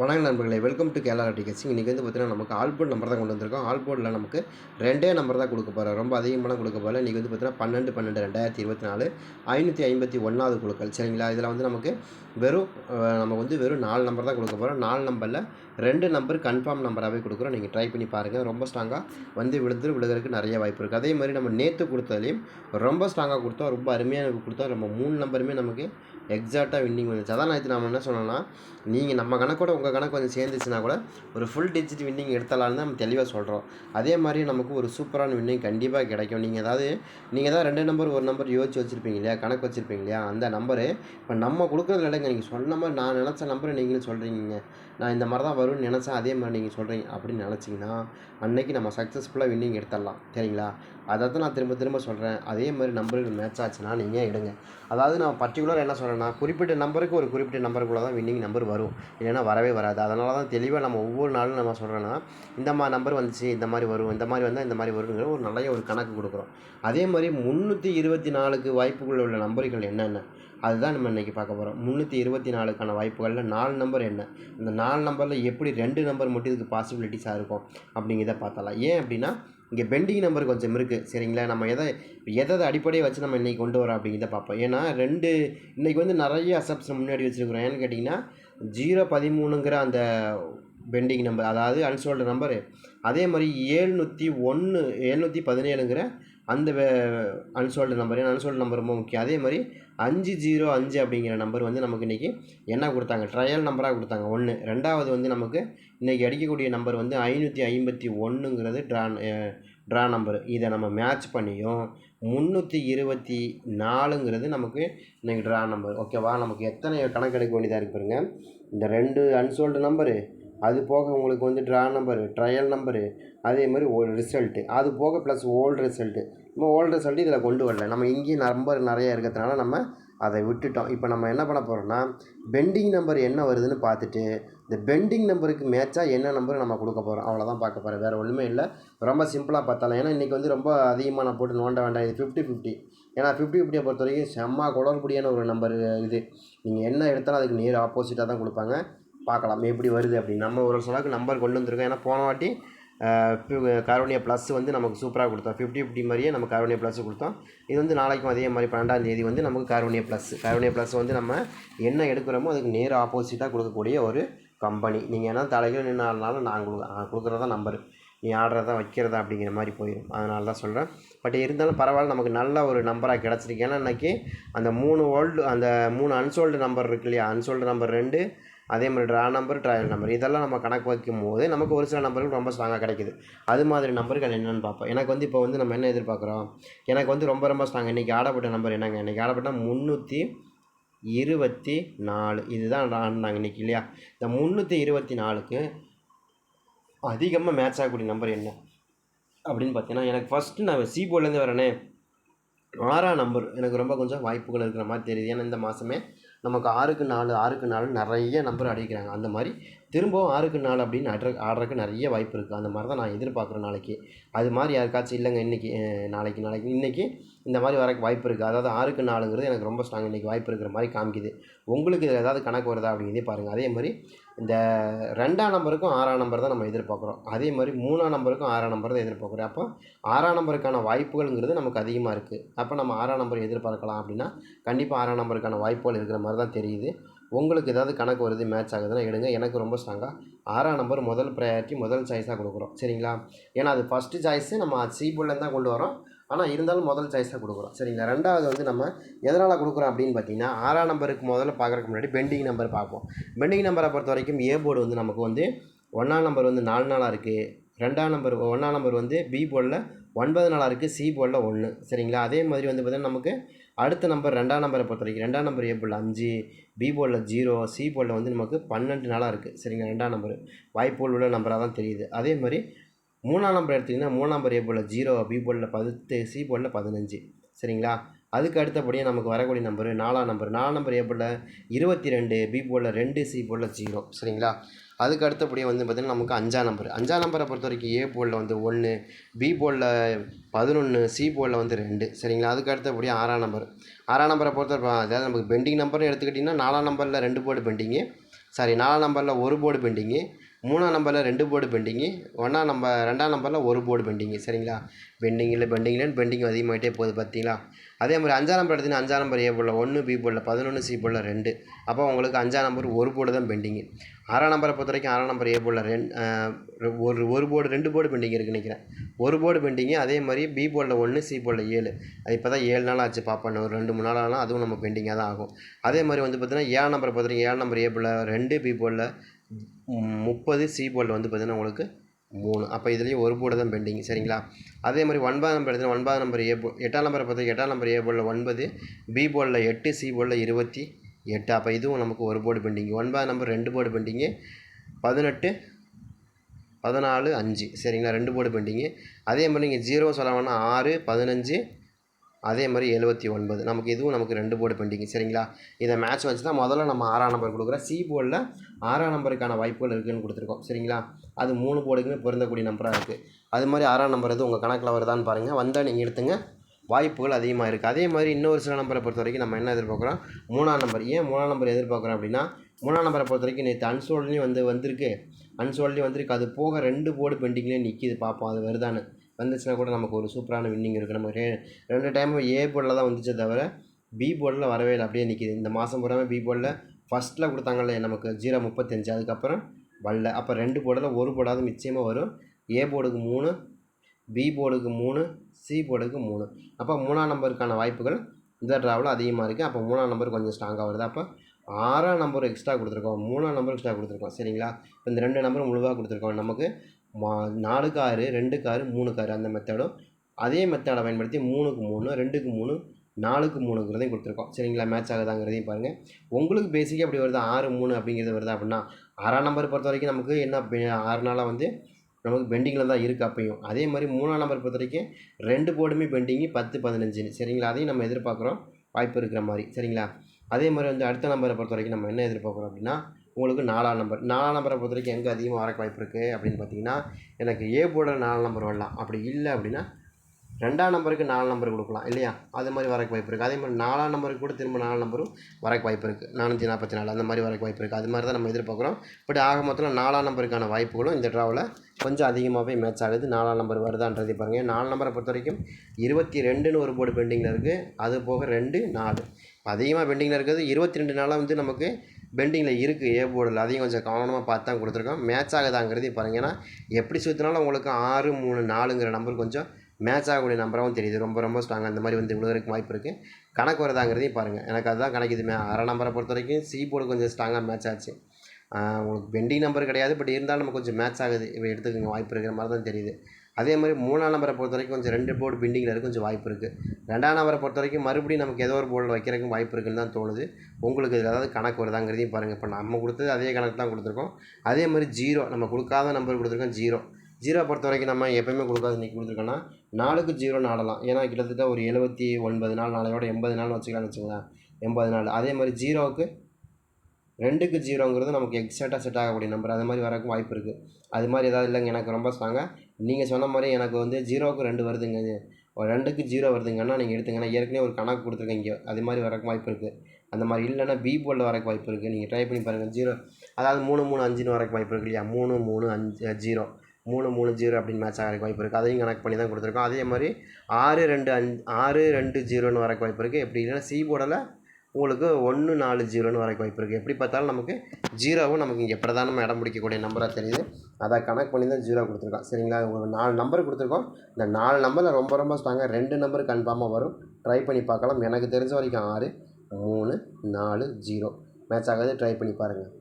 வணக்கம் நண்பர்களே welcome to Kerala டிகேசிங் இன்றைக்கி வந்து பார்த்தீங்கன்னா நமக்கு ஆல்போர்ட் நம்பர் தான் கொண்டு வந்திருக்கோம். ஆல்போர்டில் நமக்கு ரெண்டே நம்பர் தான் கொடுக்க போகிறோம் ரொம்ப அதிகமான கொடுக்க போகிறோம் இன்றைக்கி வந்து பார்த்தீங்கன்னா பன்னெண்டு பன்னெண்டு ரெண்டாயிரத்தி இருபத்தி நாலு ஐநூற்றி ஐம்பத்தி ஒன்றாவது குழுக்கள். சரிங்களா? இதில் வந்து நமக்கு வெறும் நம்ம வந்து வெறும் நாலு நம்பர் தான் கொடுக்க போகிறோம் நாலு நம்பரில் ரெண்டு நம்பர் கன்ஃபார்ம் நம்பராகவே கொடுக்குறோம். நீங்கள் ட்ரை பண்ணி பாருங்கள் ரொம்ப ஸ்ட்ராங்காக வந்து விழுந்து விழுகிறதுக்கு நிறைய வாய்ப்பு இருக்குது அதே மாதிரி நம்ம நேற்று கொடுத்ததுலேயும் ரொம்ப ஸ்ட்ராங்காக கொடுத்தோம். ரொம்ப அருமையாக கொடுத்தோம். நம்ம மூணு நம்பருமே நமக்கு எக்ஸாக்டாக வின்னிங் வந்துச்சு. அதான் நான் நம்ம என்ன சொன்னோன்னா நீங்கள் நம்ம கணக்கோட உங்கள் கணக்கு கொஞ்சம் சேர்ந்துச்சுன்னா கூட ஒரு ஃபுல் டிஜிட் வின்னிங் எடுத்தலாம்னு நம்ம தெளிவாக சொல்கிறோம் அதே மாதிரி நமக்கு ஒரு சூப்பரான வின்னிங் கண்டிப்பாக கிடைக்கும். நீங்கள் ஏதாவது நீங்கள் தான் ரெண்டு நம்பர் ஒரு நம்பர் யோசிச்சு வச்சுருப்பீங்க இல்லையா? கணக்கு வச்சுருப்பீங்க இல்லையா? அந்த நம்பரு இப்போ நம்ம கொடுக்குறதுல இல்லைங்க நீங்கள் சொன்ன மாதிரி நான் நினச்ச நம்பரை நீங்களும் சொல்கிறீங்க நான் இந்த மாதிரி தான் வரும்னு நினச்சேன். அதே மாதிரி நீங்கள் சொல்கிறீங்க அப்படின்னு நினச்சிங்கன்னா அன்னைக்கு நம்ம சக்ஸஸ்ஃபுல்லாக வின்னிங் எடுத்துடலாம். சரிங்களா? அதை தான் நான் திரும்ப திரும்ப சொல்கிறேன் அதே மாதிரி நம்பர்கள் மேட்ச் ஆச்சுன்னா நீங்கள் எடுங்க. அதாவது நான் பர்டிகுலர் என்ன சொல்கிறேன்னா குறிப்பிட்ட நம்பருக்கு ஒரு குறிப்பிட்ட நம்பருக்குள்ளே தான் வின்னிங் நம்பர் வரும். இல்லைன்னா வரவே வராது. அதனால தான் தெளிவாக நம்ம ஒவ்வொரு நாளும் நம்ம சொல்கிறோன்னா இந்த மாதிரி நம்பர் வந்துச்சு இந்த மாதிரி வரும் இந்த மாதிரி வந்தால் இந்த மாதிரி வருங்கிற ஒரு நல்ல ஒரு கணக்கு கொடுக்குறோம். அதே மாதிரி முந்நூற்றி இருபத்தி நாலுக்கு வாய்ப்புகள் உள்ள நம்பர்கள் என்னென்ன? அதுதான் நம்ம இன்றைக்கி பார்க்க போகிறோம் முந்நூற்றி இருபத்தி நாலுக்கான வாய்ப்புகளில் நாலு நம்பர் என்ன? இந்த நாலு நாலு நம்பரில் எப்படி ரெண்டு நம்பர் மட்டும் இதுக்கு பாசிபிலிட்டிஸாக இருக்கும் அப்படிங்கிறத பார்த்தலாம் ஏன் அப்படின்னா இங்கே பெண்டிங் நம்பர் கொஞ்சம் இருக்குது சரிங்களா? நம்ம எதை எதை அடிப்படையை வச்சு நம்ம இன்றைக்கி கொண்டு வரோம் அப்படிங்கிறத பார்ப்போம். ஏன்னா ரெண்டு இன்றைக்கி வந்து நிறைய அசப்ஸ் முன்னாடி வச்சுருக்குறோம். ஏன்னு கேட்டிங்கன்னா ஜீரோ பதிமூணுங்கிற அந்த பெண்டிங் நம்பர் அதாவது அன்சோல்டு நம்பரு அதே மாதிரி ஏழ்நூற்றி ஒன்று ஏழ்நூற்றி பதினேழுங்கிற அந்த அன்சோல்டு நம்பர் ஏன்னா அன்சோல்டு நம்பர் ரொம்ப முக்கியம். அதே மாதிரி அஞ்சு ஜீரோ அஞ்சு அப்படிங்கிற நம்பர் வந்து நமக்கு இன்றைக்கி என்ன கொடுத்தாங்க? ட்ரையல் நம்பராக கொடுத்தாங்க. ஒன்று ரெண்டாவது வந்து நமக்கு இன்றைக்கி அடிக்கக்கூடிய நம்பர் வந்து ஐநூற்றி ஐம்பத்தி ஒன்றுங்கிறது ட்ரா ட்ரா நம்பர் இதை நம்ம மேட்ச் பண்ணியும் முந்நூற்றி இருபத்தி நாலுங்கிறது நமக்கு இன்றைக்கி ட்ரா நம்பர் ஓகேவா நமக்கு எத்தனை கணக்கு எடுக்க வேண்டியதாக இருக்கு இந்த ரெண்டு அன்சோல்டு நம்பரு அது போக உங்களுக்கு வந்து ட்ரா நம்பரு ட்ரையல் நம்பரு அதே மாதிரி ஓல்டு ரிசல்ட்டு அது போக ப்ளஸ் ஓல்டு ரிசல்ட்டு நம்ம ஓல்டு ரிசல்ட்டு இதில் கொண்டு வரல. நம்ம இங்கேயும் நம்பர் நிறைய இருக்கிறதுனால நம்ம அதை விட்டுட்டோம். இப்போ நம்ம என்ன பண்ண போகிறோம்னா பெண்டிங் நம்பர் என்ன வருதுன்னு பார்த்துட்டு இந்த பெண்டிங் நம்பருக்கு மேட்சாக என்ன நம்பர் நம்ம கொடுக்க போகிறோம் அவ்வளோதான் பார்க்க போகிறோம் வேறு ஒன்றுமே இல்லை. ரொம்ப சிம்பிளாக பார்த்தாலும் ஏன்னா இன்றைக்கி வந்து ரொம்ப அதிகமாக நான் போட்டு நோண்ட வேண்டாம். இது ஃபிஃப்டி ஃபிஃப்டி ஏன்னா ஃபிஃப்டி ஃபிஃப்டியை பொறுத்த வரைக்கும் செம்ம குடல்படியான ஒரு நம்பர் இது. நீங்கள் என்ன எடுத்தாலும் அதுக்கு நேர் ஆப்போசிட்டாக தான் கொடுப்பாங்க. பார்க்கலாம். எப்படி வருது அப்படின்னு. நம்ம ஒரு சிலருக்கு நம்பர் கொண்டு வந்திருக்கோம். ஏன்னா போன வாட்டி காரோனியா ப்ளஸ் வந்து நமக்கு சூப்பராக கொடுத்தோம். ஃபிஃப்டி ஃபிஃப்டி மாதிரியே நம்ம காரோனியா ப்ளஸ் கொடுத்தோம். இது வந்து நாளைக்கும் அதே மாதிரி பன்னெண்டாம் தேதி வந்து நமக்கு காரோனியா ப்ளஸ் காரோனியா ப்ளஸ் வந்து நம்ம என்ன எடுக்கிறோமோ அதுக்கு நேர் ஆப்போசிட்டாக கொடுக்கக்கூடிய ஒரு கம்பெனி நீங்கள் என்ன தலைகள் நின்னாலும் நான் கொடுக்க கொடுக்குறதா நம்பர் நீ ஆடுறதா வைக்கிறதா அப்படிங்கிற மாதிரி போயிடும் அதனால தான் சொல்கிறேன் பட் இருந்தாலும் பரவாயில்ல நமக்கு நல்ல ஒரு நம்பராக கிடச்சிருக்கு. ஏன்னா இன்றைக்கி அந்த மூணு ஓல்டு அந்த மூணு அன்சோல்டு நம்பர் இருக்கு இல்லையா? அன்சோல்டு நம்பர் ரெண்டு அதே மாதிரி ட்ரா நம்பர் ட்ரையல் நம்பர் இதெல்லாம் நம்ம கணக்கு வைக்கும் போது நமக்கு ஒரு சில நம்பர்கள் ரொம்ப ஸ்ட்ராங்காக கிடைக்குது. அது மாதிரி நம்பர்கள் என்னென்னு பார்ப்போம். எனக்கு வந்து இப்போ வந்து நம்ம என்ன எதிர்பார்க்குறோம்? எனக்கு வந்து ரொம்ப ரொம்ப ஸ்ட்ராங் இன்றைக்கி ஆடப்பட்ட நம்பர் என்னங்க? இன்றைக்கி ஆடப்பட்ட முந்நூற்றி இருபத்தி நாலு. இதுதான் ஆடினாங்க இன்றைக்கி இல்லையா? இந்த முந்நூற்றி இருபத்தி நாலுக்கு அதிகமாக மேட்ச் ஆகக்கூடிய நம்பர் என்ன? அப்படின்னு பார்த்தீங்கன்னா எனக்கு ஃபஸ்ட்டு நான் சி போர்ட்லேருந்து வரேனே. ஆறாம் நம்பர் எனக்கு ரொம்ப கொஞ்சம் வாய்ப்புகள் இருக்கிற மாதிரி தெரியுது. ஏன்னா இந்த மாதமே நமக்கு ஆறுக்கு நாலு ஆறுக்கு நாலு நிறைய நம்பர் அடிக்கிறாங்க. அந்த மாதிரி திரும்பவும் ஆறுக்கு நாலு அப்படின்னு ஆடுற ஆடுறதுக்கு நிறைய வாய்ப்பு இருக்குது அந்த மாதிரி தான் நான் எதிர்பார்க்குறேன் நாளைக்கு. அது மாதிரி யாருக்காச்சும் இல்லைங்க இன்றைக்கி நாளைக்கு நாளைக்கு இன்றைக்கி இந்த மாதிரி வரக்கு வாய்ப்பு இருக்குது அதாவது ஆறுக்கு நாலுங்கிறது எனக்கு ரொம்ப ஸ்ட்ராங் இன்றைக்கி வாய்ப்பு இருக்கிற மாதிரி காமிக்குது. உங்களுக்கு இதில் ஏதாவது கணக்கு வருதா அப்படிங்கிறதே பாருங்கள் அதே மாதிரி இந்த ரெண்டாம் நம்பருக்கும் ஆறாம் நம்பர் தான் நம்ம எதிர்பார்க்குறோம். அதே மாதிரி மூணாம் நம்பருக்கும் ஆறாம் நம்பர் தான் எதிர்பார்க்குறோம். அப்போ ஆறாம் நம்பருக்கான வாய்ப்புகள்ங்கிறது நமக்கு அதிகமாக இருக்குது அப்போ நம்ம ஆறாம் நம்பர் எதிர்பார்க்கலாம் அப்படின்னா கண்டிப்பாக ஆறாம் நம்பருக்கான வாய்ப்புகள் இருக்கிற மாதிரி தான் தெரியுது. உங்களுக்கு ஏதாவது கணக்கு வருது மேட்ச் ஆகுதுன்னா எடுங்க. எனக்கு ரொம்ப ஸ்ட்ராங்காக ஆறாம் நம்பர் முதல் ப்ரையாரிட்டி முதல் சாய்ஸாக கொடுக்குறோம். சரிங்களா? ஏன்னா அது ஃபஸ்ட்டு சாய்ஸு நம்ம சி தான் கொண்டு வரோம். ஆனால் இருந்தாலும் முதல் சாய்ஸாக கொடுக்குறோம். சரிங்களா? ரெண்டாவது வந்து நம்ம எதனால் கொடுக்குறோம் அப்படின்னு பார்த்தீங்கன்னா ஆறாம் நம்பருக்கு முதல்ல பார்க்குறதுக்கு முன்னாடி பெண்டிங் நம்பர் பார்ப்போம். பெண்டிங் நம்பரை பொறுத்த வரைக்கும் ஏ போர்டு வந்து நமக்கு வந்து ஒன்றாம் நம்பர் வந்து நாலு நாளாக இருக்குது ரெண்டாம் நம்பர் ஒன்றாம் நம்பர் வந்து பி போர்டில் ஒன்பது நாளாக இருக்குது சி போர்டில் ஒன்று சரிங்களா? அதே மாதிரி வந்து பார்த்திங்கன்னா நமக்கு அடுத்த நம்பர் ரெண்டாம் நம்பரை பொறுத்த வரைக்கும் ரெண்டாம் நம்பர் ஏ அஞ்சு பி போர்டில் ஜீரோ சி போர்டில் வந்து நமக்கு பன்னெண்டு நாளாக இருக்குது சரிங்களா? ரெண்டாம் நம்பர் வாய்ப்புகள் உள்ள நம்பராக தான் தெரியுது. அதே மாதிரி மூணாம் நம்பர் எடுத்திங்கன்னா மூணாம் நம்பர் ஏ ஜீரோ பி போர்டில் பத்து சி போர்டில் பதினஞ்சு. சரிங்களா? அதுக்கு அடுத்தபடியாக நமக்கு வரக்கூடிய நம்பர் நாலாம் நம்பர் நாலாம் நம்பர் ஏ இருபத்தி ரெண்டு பி போர்டில் ரெண்டு சி போர்டில் ஜீரோ சரிங்களா? அதுக்கு அடுத்தபடியாக வந்து பார்த்திங்கன்னா நமக்கு அஞ்சாம் நம்பர் அஞ்சாம் நம்பரை பொறுத்த வரைக்கும் ஏ போர்டில் வந்து ஒன்று பி போர்டில் பதினொன்று சி போர்டில் வந்து ரெண்டு. சரிங்களா? அதுக்கு அடுத்தபடியாக ஆறாம் நம்பர் ஆறாம் நம்பரை பொறுத்த அதாவது நமக்கு பெண்டிங் நம்பர்னு எடுத்துக்கிட்டிங்கன்னா நாலாம் நம்பரில் ரெண்டு போர்டு பெண்டிங்கு சாரி நாலாம் நம்பரில் ஒரு போர்டு பெண்டிங்கு மூணாம் நம்பரில் ரெண்டு போர்டு பெண்டிங்கு ஒன்றாம் நம்பர் ரெண்டாம் நம்பரில் ஒரு போர்டு பெண்டிங்கு சரிங்களா? பெண்டிங்கில் பெண்டிங்கில் பெண்டிங் அதிகமாகிட்டே போகுது பார்த்தீங்களா? அதே மாதிரி அஞ்சாம் நம்பர் எடுத்தீங்கன்னா அஞ்சாம் நம்பர் ஏ போர்டில் ஒன்று பி போர்டில் பதினொன்று சி போர்டில் ரெண்டு. அப்போ உங்களுக்கு அஞ்சாம் நம்பர் ஒரு போர்டு தான் பெண்டிங்கு ஆறாம் நம்பரை பொறுத்த வரைக்கும் ஆறாம் நம்பர் ஏ போர்டில் ரெண்டு ஒரு ஒரு போர்டு ரெண்டு போர்டு பெண்டிங் இருக்குன்னு நினைக்கிறேன். ஒரு போர்டு பெண்டிங்கு அதே மாதிரி பி போர்டில் ஒன்று சி போர்டில் ஏழு. அது இப்போ தான் ஏழு நாள் ஆச்சு பார்ப்பேன் ஒரு ரெண்டு மூணு நாள் ஆனால் அதுவும் நம்ம பெண்டிங்காக தான் ஆகும். அதே மாதிரி வந்து பார்த்தீங்கன்னா ஏழாம் நம்பரை பொறுத்த வரைக்கும் ஏழாம் நம்பர் ஏ போர்டில் ரெண்டு பி போர்டில் முப்பது சி போர்டில் வந்து பார்த்தீங்கன்னா உங்களுக்கு மூணு. அப்போ இதுலேயும் ஒரு போர்டு தான் பெண்டிங் சரிங்களா? அதே மாதிரி ஒன்பதாம் நம்பர் எடுத்து ஒன்பதாம் நம்பர் ஏ போ எட்டாம் நம்பரை பார்த்தா எட்டாம் நம்பர் ஏ போர்டில் ஒன்பது பி போர்டில் எட்டு சி போர்டில் இருபத்தி எட்டு. அப்போ இதுவும் நமக்கு ஒரு போர்டு பெண்டிங் ஒன்பதாம் நம்பர் ரெண்டு போர்டு பெண்டிங்கு பதினெட்டு பதினாலு அஞ்சு. சரிங்களா? ரெண்டு போர்டு பெண்டிங்கு அதே மாதிரி நீங்கள் ஜீரோ சொல்ல வேணால் ஆறு பதினஞ்சு அதே மாதிரி எழுபத்தி ஒன்பது. நமக்கு இதுவும் நமக்கு ரெண்டு போர்டு பெண்டிங் சரிங்களா? இதை மேட்ச் வச்சு தான் முதல்ல நம்ம ஆறாம் நம்பர் கொடுக்குறோம். சி போர்டில் ஆறாம் நம்பருக்கான வாய்ப்புகள் இருக்குதுன்னு கொடுத்துருக்கோம் சரிங்களா? அது மூணு போர்டுக்குமே பொருந்தக்கூடிய நம்பராக இருக்குது அது மாதிரி ஆறாம் நம்பர் எதுவும் உங்கள் கணக்கில் வருதான்னு பாருங்கள் வந்தால் நீங்கள் எடுத்துங்க. வாய்ப்புகள் அதிகமாக இருக்குது அதே மாதிரி இன்னொரு சில நம்பரை பொறுத்த வரைக்கும் நம்ம என்ன எதிர்பார்க்குறோம்? மூணாம் நம்பர் ஏன் மூணாம் நம்பர் எதிர்பார்க்குறோம் அப்படின்னா மூணாம் நம்பரை பொறுத்த வரைக்கும் நேற்று அன்சோல்ட்லேயும் வந்து வந்திருக்கு. அன்சோல்ட்லேயும் வந்திருக்கு. அது போக ரெண்டு போர்டு பெண்டிங்லேயும் நிற்கிது பார்ப்போம் அது வருதான்னு. வந்துச்சுன்னா கூட நமக்கு ஒரு சூப்பரான வின்னிங் இருக்குது நம்ம ரெ ரெண்டு டைமும் ஏ போர்டில் தான் வந்துச்சே தவிர பி போர்டில் வரவே இல்லை. அப்படியே நிற்கிது இந்த மாதம் பூராமே பி போர்டில் ஃபஸ்ட்டில் கொடுத்தாங்கல்ல நமக்கு ஜீரோ முப்பத்தஞ்சு. அதுக்கப்புறம் வரல. அப்போ ரெண்டு போர்டில் ஒரு போர்டாவது நிச்சயமாக வரும். ஏ போர்டுக்கு மூணு பி போர்டுக்கு மூணு சி போர்டுக்கு மூணு. அப்போ மூணாம் நம்பருக்கான வாய்ப்புகள் இந்த ட்ராவில் அதிகமாக இருக்குது அப்போ மூணாம் நம்பர் கொஞ்சம் ஸ்ட்ராங்காக வருது. அப்போ ஆறாம் நம்பர் எக்ஸ்ட்ரா கொடுத்துருக்கோம். மூணாம் நம்பர் எக்ஸ்ட்ரா கொடுத்துருக்கோம். சரிங்களா? இப்போ இந்த ரெண்டு நம்பரும் முழுவாக கொடுத்துருக்கோம். நமக்கு மா நாலு காரு ரெண்டு காரு மூணு காரு அந்த மெத்தடும் அதே மெத்தடை பயன்படுத்தி மூணுக்கு மூணு ரெண்டுக்கு மூணு நாலுக்கு மூணுங்கிறதையும் கொடுத்துருக்கோம். சரிங்களா? மேட்ச் ஆகுதாங்கிறதையும் பாருங்கள் உங்களுக்கு பேசிக்காக அப்படி வருது? ஆறு மூணு அப்படிங்கிறது வருது அப்படின்னா ஆறாம் நம்பர் பொறுத்த வரைக்கும் நமக்கு என்ன ஆறு நாளாக வந்து நமக்கு பெண்டிங்கில் தான் இருக்குது அப்பையும். அதே மாதிரி மூணாம் நம்பர் பொறுத்த வரைக்கும் ரெண்டு போர்டுமே பெண்டிங்கு பத்து பதினஞ்சுன்னு. சரிங்களா? அதையும் நம்ம எதிர்பார்க்குறோம். வாய்ப்பு இருக்கிற மாதிரி. சரிங்களா? அதே மாதிரி வந்து அடுத்த நம்பரை பொறுத்த வரைக்கும் நம்ம என்ன எதிர்பார்க்குறோம் அப்படின்னா உங்களுக்கு நாலாம் நம்பர் நாலாம் நம்பரை பொறுத்த வரைக்கும் எங்கே அதிகமாக வரக்கு வாய்ப்பு இருக்குது அப்படின்னு பார்த்தீங்கன்னா எனக்கு ஏ போர்டில் நாலு நம்பர் வரலாம். அப்படி இல்லை அப்படின்னா ரெண்டாம் நம்பருக்கு நாலு நம்பர் கொடுக்கலாம் இல்லையா? அது மாதிரி வரக்கு வாய்ப்பு இருக்குது அதே மாதிரி நாலாம் நம்பருக்கு கூட திரும்ப நாலு நம்பரும் வரக்கு வாய்ப்பு இருக்குது நானூற்றி நாற்பத்தி நாலு அந்த மாதிரி வரக்கு வாய்ப்பு இருக்குது அது மாதிரி தான் நம்ம எதிர்பார்க்குறோம். பட் ஆக மொத்தம் நாலாம் நம்பருக்கான வாய்ப்புகளும் இந்த ட்ராவில் கொஞ்சம் அதிகமாகவே மேட்ச் ஆகுது. நாலாம் நம்பர் வருதான்றதை பாருங்கள் நாலு நம்பரை பொறுத்த வரைக்கும் இருபத்தி ரெண்டுன்னு ஒரு போர்டு பெண்டிங்கில் இருக்குது அது போக ரெண்டு நாலு. அதிகமாக பெண்டிங்கில் இருக்கிறது இருபத்தி ரெண்டு நாளாக வந்து நமக்கு பெண்டிங்கில் இருக்குது ஏ போர்டில். அதையும் கொஞ்சம் கவனமாக பார்த்து தான் கொடுத்துருக்கோம். மேட்ச் ஆகுதாங்கிறதையும் பாருங்க ஏன்னா எப்படி சுற்றினாலும் உங்களுக்கு ஆறு மூணு நாலுங்கிற நம்பர் கொஞ்சம் மேட்ச் ஆகக்கூடிய நம்பராகவும் தெரியுது. ரொம்ப ரொம்ப ஸ்ட்ராங் அந்த மாதிரி வந்து விழுவதற்கு வாய்ப்பு இருக்குது கணக்கு வருதாங்கிறதையும் பாருங்கள் எனக்கு அதுதான் கணக்கு மே அரை நம்பரை பொறுத்த வரைக்கும் சி போர்டு கொஞ்சம் ஸ்ட்ராங்காக மேட்ச் ஆச்சு. உங்களுக்கு பெண்டிங் நம்பர் கிடையாது பட் இருந்தாலும் நம்ம கொஞ்சம் மேட்ச் ஆகுது. இப்போ எடுத்துக்கோங்க. வாய்ப்பு இருக்கிற மாதிரி தான் தெரியுது. அதே மாதிரி மூணாம் நம்பரை பொறுத்த வரைக்கும் கொஞ்சம் ரெண்டு போர்டு பெண்டிங்கில் இருக்க கொஞ்சம் வாய்ப்பு இருக்குது ரெண்டாம் நம்பரை பொறுத்த வரைக்கும் மறுபடியும் நமக்கு ஏதோ ஒரு போர்டில் வைக்கிறதுக்கும் வாய்ப்பு இருக்குன்னு தான் தோணுது. உங்களுக்கு இதில் ஏதாவது கணக்கு வருதாங்கிறதையும் பாருங்கள் இப்போ நம்ம கொடுத்தது அதே கணக்கு தான் கொடுத்துருக்கோம். அதே மாதிரி ஜீரோ நம்ம கொடுக்காத நம்பர் கொடுத்துருக்கோம் ஜீரோ ஜீரோ பொறுத்த வரைக்கும் நம்ம எப்பயுமே கொடுக்காத இன்றைக்கி கொடுத்துருக்கோன்னா நாலுக்கு ஜீரோ நாடலாம். ஏன்னா கிட்டத்தட்ட ஒரு எழுபத்தி ஒன்பது நாள் நாளையோட எண்பது நாள் வச்சுக்கலாம்னு வச்சுங்களேன் எண்பது நாள். அதே மாதிரி ஜீரோவுக்கு ரெண்டுக்கு ஜீரோங்கிறது நமக்கு எக்ஸாக்டாக செட் ஆகக்கூடிய நம்பர் அது மாதிரி வரக்கும் வாய்ப்பு இருக்குது அது மாதிரி ஏதாவது இல்லைங்க. எனக்கு ரொம்ப ஸ்ட்ராங்காக நீங்கள் சொன்ன மாதிரி எனக்கு வந்து ஜீரோவுக்கு ரெண்டு வருதுங்க. ஒரு ரெண்டுக்கு ஜீரோ வருதுங்கன்னா நீங்கள் எடுத்துங்கன்னா ஏற்கனவே ஒரு கணக்கு கொடுத்துருக்கீங்க அது மாதிரி வரக்கு வாய்ப்பு இருக்குது அந்த மாதிரி இல்லைன்னா பி போர்டில் வரக்கு வாய்ப்பு இருக்குது நீங்கள் ட்ரை பண்ணி பாருங்கள் ஜீரோ. அதாவது மூணு மூணு அஞ்சுன்னு வரக்கு வாய்ப்பு இருக்கு இல்லையா? மூணு மூணு அஞ்சு ஜீரோ. மூணு மூணு ஜீரோ அப்படின்னு மேட்ச் ஆகிறக்கு வாய்ப்பு இருக்குது அதையும் கணக்கு பண்ணி தான் கொடுத்துருக்கோம். அதே மாதிரி ஆறு ரெண்டு அஞ்சு ஆறு ரெண்டு ஜீரோன்னு வரக்கு வாய்ப்பு இருக்குது எப்படி இல்லைன்னா சி போர்டில் உங்களுக்கு ஒன்று நாலு ஜீரோன்னு வரக்கு வாய்ப்பு இருக்குது எப்படி பார்த்தாலும் நமக்கு ஜீரோவும் நமக்கு இங்கே பிரதானமாக இடம் பிடிக்கக்கூடிய நம்பராக தெரியுது. அதை கணக்கு பண்ணி தான் ஜீரோ கொடுத்துருக்கோம் சரிங்களா? உங்களுக்கு நாலு நம்பர் கொடுத்துருக்கோம். இந்த நாலு நம்பரில் ரொம்ப ரொம்ப ஸ்ட்ராங்காக ரெண்டு நம்பர் கன்ஃபார்மாக வரும். ட்ரை பண்ணி பார்க்கலாம். எனக்கு தெரிஞ்ச வரைக்கும் ஆறு மூணு நாலு ஜீரோ மேட்ச் ஆகாது. ட்ரை பண்ணி பாருங்கள்